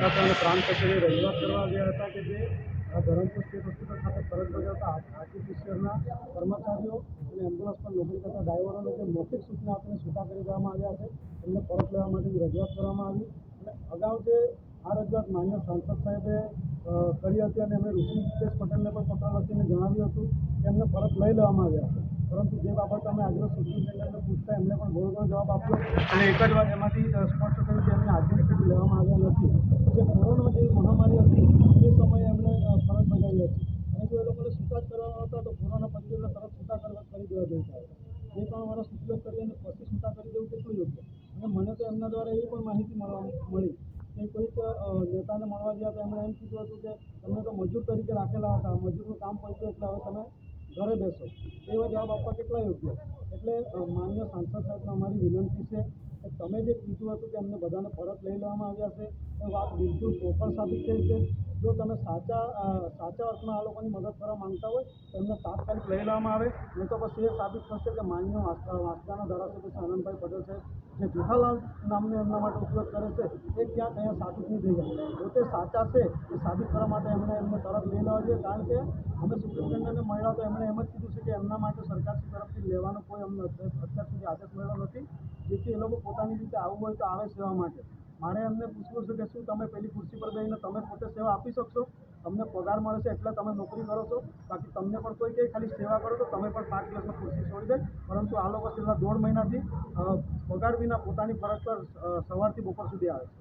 ખાતે અને પ્રાંત કચેરી રજૂઆત કરવા ગયા હતા કે જે આ ધરમપુર સ્ટેટ હોસ્પિટલ ખાતે ફરજ બજાવતા આર્ટિફિશિયલના કર્મચારીઓ અને એમ્બ્યુલન્સ પર નોકરી કરતા ડ્રાઈવરોને જે મૌખિક સૂચના આપીને છૂટા કરી દેવામાં આવ્યા છે. એમને પરત લેવા માટેની રજૂઆત કરવામાં આવી. અને અગાઉ જે આ રજૂઆત માન્ય સાંસદ સાહેબે કરી હતી અને એમણે ઋષિકેશ પટેલને પણ પત્ર લખીને જણાવ્યું હતું કે એમને પરત લઈ લેવામાં આવ્યા છે. પરંતુ જે બાબત અમે આજરોજ સુપ્રિન્ટેન્ડન્ટને પૂછતા એમને પણ ઘણો ઘણો જવાબ આપ્યો. અને એક જ વાત એમાંથી સ્પષ્ટ થયું કે એમને સુધી લેવામાં આવ્યા નથી. જે કોરોના જેવી મહામારી હતી, એ સમયે એમણે ફરજ બજાવી હતી. અને જો એ લોકોને જ કરવાના હતા તો કોરોના પછી તરત છૂટા કરવા કરી દેવા જોઈએ બે ત્રણ વર્ષ ઉપયોગ કરી અને પછી છૂટા કરી દેવું કેટલું યોગ્ય? અને મને તો એમના દ્વારા એવી પણ માહિતી મળવા, મળી કે કોઈક નેતાને મળવા ગયા તો એમણે એમ કીધું હતું કે તમે તો મજૂર તરીકે રાખેલા હતા. મજૂરનું કામ પડતું એટલે હવે તમે ઘરે બેસો. એવા જવાબ આપવા કેટલા યોગ્ય? એટલે માન્ય સાંસદ સાહેબને અમારી વિનંતી છે કે તમે જે કીધું હતું કે અમને બધાને પરત લઈ લેવામાં આવ્યા છે, એ વાત બિલકુલ પ્રોપર સાબિત થઈ છે. જો તમે સાચા સાચા અર્થમાં આ લોકોની મદદ કરવા માંગતા હોય, તો એમને તાત્કાલિક લઈ લેવામાં આવે. નહીં તો પછી એ સાબિત થશે કે માન્ય વાંસદા- વાંસદાના ધારાસભ્ય આનંદભાઈ પટેલ છે, જે જેઠાલાલ નામને એમના માટે ઉપયોગ કરે છે, એ ક્યાંક અહીંયા સાબિત નહીં થઈ જાય. પોતે સાચા છે, એ સાબિત કરવા માટે એમણે એમને તરત લઈ લેવા જોઈએ, કારણ કે અમે સુપ્રિન્ટેન્ડન્ટને મળ્યા તો એમણે એમ જ કીધું છે કે એમના માટે સરકારશ્રી તરફથી લેવાનો કોઈ અમને અત્યાર સુધી આદેશ મળ્યો નથી. જેથી એ લોકો પોતાની રીતે આવવું હોય તો આવે સેવા માટે. મારે એમને પૂછવું છે કે શું તમે પેલી ખુરશી પર બેસીને તમે પોતે સેવા આપી શકશો? તમને પગાર મળે છે એટલે તમે નોકરી કરો છો. બાકી તમને પણ કોઈ કહે ખાલી સેવા કરો તો તમે પણ પાંચ દિવસમાં ખુરશી છોડી દે. પરંતુ આ લોકો છેલ્લા દોઢ મહિનાથી પગાર વિના પોતાની ફરજ પર સવારથી બપોર સુધી આવે છે.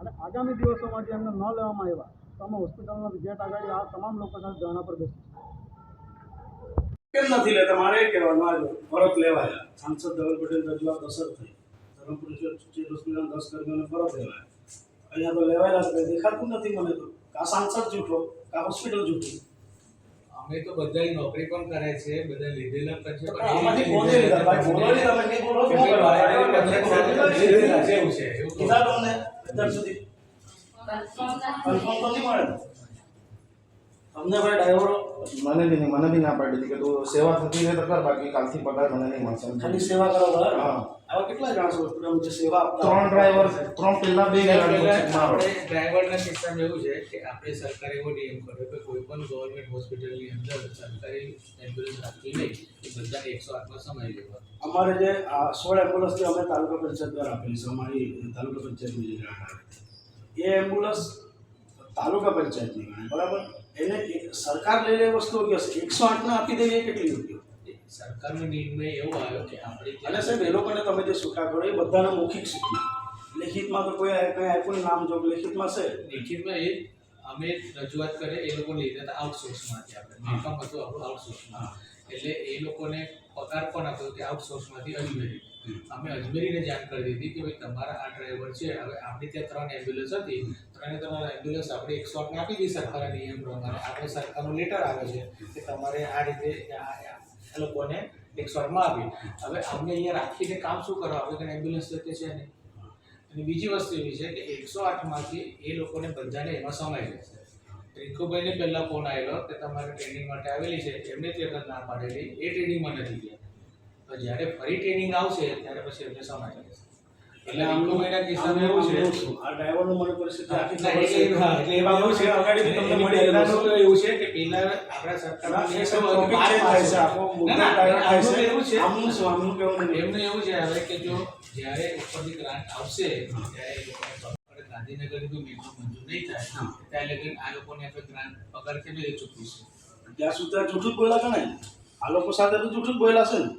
અને આગામી દિવસોમાં જે એમને ન લેવામાં આવ્યા, તો અમે હોસ્પિટલના ગેટ આગળ આ તમામ લોકો સાથે ધરણા પર બેસી કેમ નથી લેતા? મારે કહેવાનું આવ્યું પરત લેવાયા. સાંસદ ધવલ પટેલ રજૂઆત અસર થઈ. ધરમપુર દસ કર્મીઓને પરત લેવાયા અહીંયા તો લેવાયેલા છે દેખાતું નથી મને તો. કા સાંસદ જૂઠો કા હોસ્પિટલ જૂઠી. અમે તો બધા નોકરી પણ કરે છે બધા લીધેલા પછી પણ આમાંથી કોને લીધા ભાઈ બોલો નહીં તમે નહીં બોલો નહીં. લીધેલા છે એવું છે. કીધા તમને અત્યાર સુધી. કન્ફર્મ તો નહીં મળે. ને. તમને ભાઈ ડ્રાઈવરો મને બી નહીં મને બી ના પાડી હતી કે તું સેવા થતી રહે તો કર બાકી કાલથી પગાર મને નહીં મળશે ખાલી સેવા કરો બરાબર આવા કેટલા જણા છો? હોસ્પિટલમાં જે સેવા આપતા ત્રણ ડ્રાઈવર ત્રણ પહેલા બે ગાડી આપણે ડ્રાઈવરના સિસ્ટમ એવું છે કે આપણે સરકારે એવો નિયમ કર્યો કે કોઈ પણ ગવર્મેન્ટ હોસ્પિટલની અંદર સરકારી એમ્બ્યુલન્સ રાખવી નહીં એ બધાને એકસો આઠમાં સમાઈ લેવા. અમારે જે આ સોળ એમ્બ્યુલન્સ જે અમે તાલુકા પંચાયત દ્વારા આપેલી છે અમારી તાલુકા પંચાયતની જે ગ્રાન્ટ આવે એ એમ્બ્યુલન્સ તાલુકા પંચાયતની બરાબર? એને એક સરકાર લઈ લે વસ્તુ યોગ્ય એકસો આઠને આપી દેવી કેટલી યોગ્ય સરકારનો નિર્ણય એવો આવ્યો કે આપણે અને સાહેબ એ લોકોને તમે જે સૂચના કરો એ બધાના મૌખિક સૂચના લેખિતમાં તો કોઈ કંઈ આપ્યું નામ જો લેખિતમાં છે. લેખિતમાં એ અમે રજૂઆત કરીએ એ લોકો લીધા હતા આઉટસોર્સમાંથી આપણે. મહેકમ હતું આપણું આઉટસોર્સમાં એટલે એ લોકોને પગાર પણ આપ્યો કે આઉટસોર્સમાંથી અજમેરી. અમે અજમેરીને જાણ કરી દીધી કે ભાઈ તમારા આ ડ્રાઈવર છે હવે આપણી ત્યાં ત્રણ એમ્બ્યુલન્સ હતી. ત્રણે ત્રણ એમ્બ્યુલન્સ આપણે એક શોટને આપી દીધી સરકારના નિયમ પ્રમાણે. આપણે સરકારનો લેટર આવે છે કે તમારે આ રીતે આ લોકોને એક શોટમાં આપી. હવે અમને અહીંયા રાખીને કામ શું કરવા? આપણે એમ્બ્યુલન્સ જતી છે નહીં. અને બીજી વસ્તુ એવી છે કે એકસો આઠમાંથી એ લોકોને બધાને એમાં સમાઈ જશે રીખુભાઈને પહેલાં ફોન આવેલો કે તમારે ટ્રેનિંગ માટે આવેલી છે, એમને તે વખત ના પાડેલી, એ ટ્રેનિંગમાં નથી ગયા. તો જ્યારે ફરી ટ્રેનિંગ આવશે, ત્યારે પછી એમને સમાઈ જશે એટલે રિંકુભાઈના કિસ્સામાં એવું છે. આ ડ્રાઈવરનો મને પરિસ્થિતિ આખી ખબર એટલે એટલે એમાં એવું છે. અગાડી તમને મળી તો એવું છે કે પેલા આપણા સરકારના ના, એ સબ change થાય છે. આપો મુદ્દો થાય છે. એવું છે. આમનું શું? આમનું કહેવાનું એમને એવું છે હવે કે જો જ્યારે ઉપરથી ગ્રાન્ટ આવશે ત્યારે એ લોકોને ગાંધીનગર તો મેટ્રો મંજૂર નહીં થાય ત્યારે લગી આ લોકોને આપણે ગ્રાન્ટ પગાર કેવી રીતે ચૂકવીશું ત્યાં સુધી આ જૂઠું જ બોલ્યા છે ને. આ લોકો સાથે તો જૂઠું જ બોલ્યા છે ને.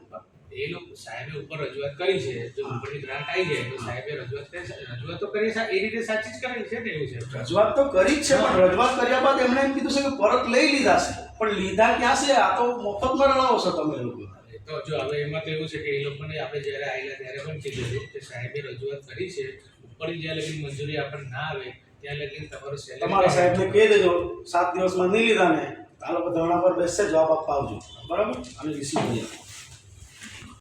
એ લોકો સાહેબે ઉપર રજૂઆત કરી છે જો ઉપરની ગ્રાન્ટ આવી જાય તો સાહેબે રજૂઆત કરી રજૂઆત તો કરી એ રીતે સાચી જ કરેલી છે ને એવું છે? રજૂઆત તો કરી જ છે પણ રજૂઆત કર્યા બાદ એમણે એમ કીધું છે કે પરત લઈ લીધા છે. પણ લીધા ક્યાં છે? આ તો મફતમાં રડાવો છો તમે લોકો. તો જો હવે એમાં તો એવું છે કે એ લોકોને આપણે જ્યારે આવેલા ત્યારે પણ કીધેલું કે સાહેબે રજૂઆત કરી છે ઉપરની જ્યાં લગી મંજૂરી આપણને ના આવે ત્યાં લગી તમારું સેલેરી તમારા સાહેબને કહી દેજો સાત દિવસમાં નહીં લીધા ને આ લોકો ધરણા પર બેસશે જવાબ આપવા આવજો. બરાબર? અને રિસીવ કરી